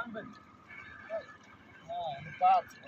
টানবেন হ্যাঁ পা আছে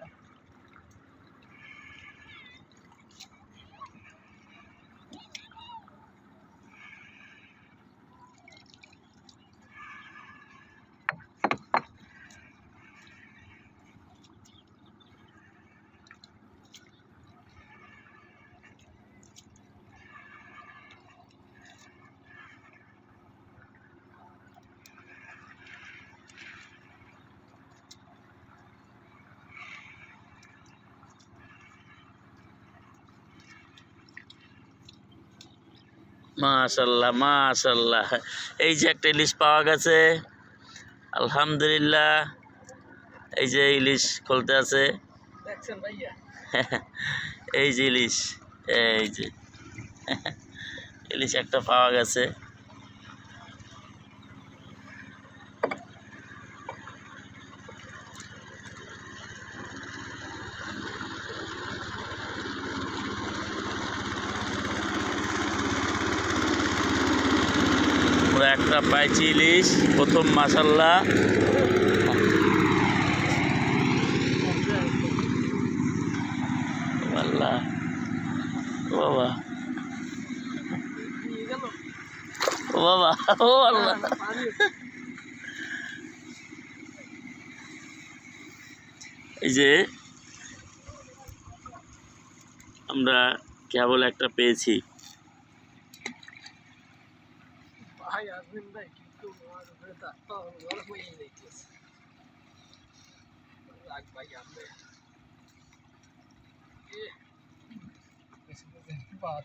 মাশাল্লাহ মাশাল্লাহ। এই যে একটা ইলিশ পাওয়া গেছে। আলহামদুলিল্লাহ। এই যে ইলিশ খুলতে আছে। এই যে ইলিশ এই যে। ইলিশ একটা পাওয়া গেছে। আমরা একটা পাইছি ইলিশ, প্রথম মাসাল্লাহ আল্লাহ বাবা। ও বাবা, ও আল্লাহ। এই যে আমরা কেবল একটা পেয়েছি। ভাই আসবেন ভাই কিন্তু আমার উপরে তো গরম হয়ে যাইতেছে ভাই আসবে বাদ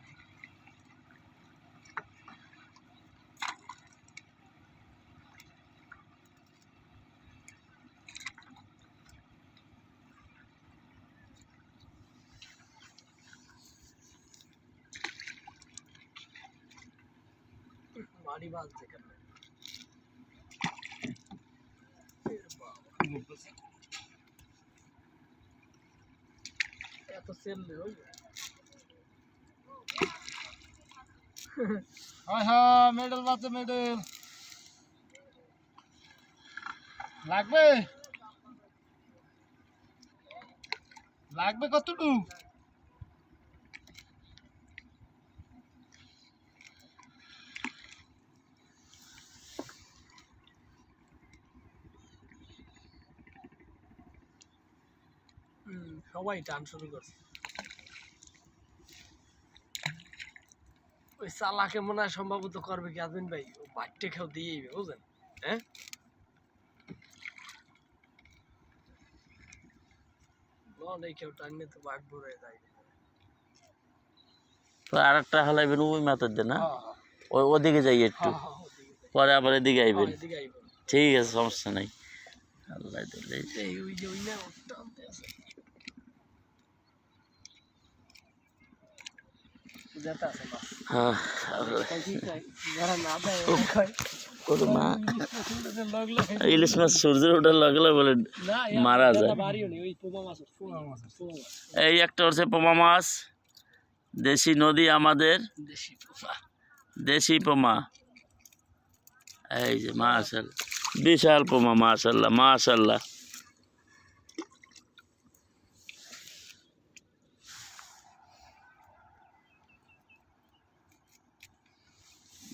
বাঁধছে কেন? এত সেল হ্যাঁ হ্যাঁ মেডেল বাচ্চা মেডেল লাগবে? লাগবে কতটুকু? সবাই টান শুরু করছে। ওই চালাকে মনে হয় সম্ভবত করবে কি আজমিন ভাই? ও বাচ্চা খেয়েও দিয়ে বুঝলেন? হ্যাঁ? লন কেউ টানলে তো বাঘ ভরে যায়। তো আর একটা হালাইবেন ওই মাথার দিয়ে না? হ্যাঁ ওই ওদিকে যাই একটু। হ্যাঁ হ্যাঁ পরে আবার এদিকে আইবেন। ঠিক আছে সমস্যা নাই। আল্লাহ দিলে। ওই যে ওই না টানতে আছে যেতে আছে বাস হ্যাঁ আল্লাহ। যারা না দেয় ওরা কয় কত মা লগলো ইলিশ মাছ সূর্যের ওঠার লাগলে বলে মারা যায়। এই একটা হচ্ছে পোমা মাছ। দেশি নদী আমাদের। দেশি পোমা। এই যে মাশাল বিশাল পোমা, মাশাল্লাহ মাশাল্লাহ।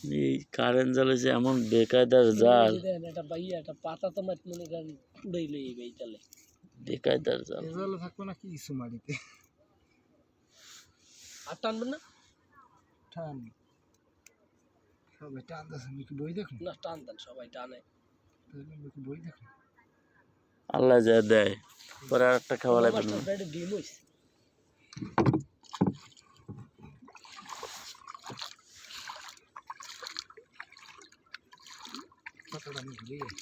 এই কারেন্ট জালে যে এমন বেকায়দার জাল। দেন এটা বাইয়া এটা পাতা তো মাছ মনে করেন উড়াই লই এই তালে বেকায়দার জাল। এজালে থাকব না কি কিছু মারিতে? আর টানবেন না? টান। সবাই টান দাস আমি কি বই দেখুন? না টান দেন সবাই টানে। আমি কি বই দেখুন? আল্লাহ যা দেয় পরে আর একটা খাওয়া লাগবে না। ডিম হইছে। কতটা আমি ভুলে গেছি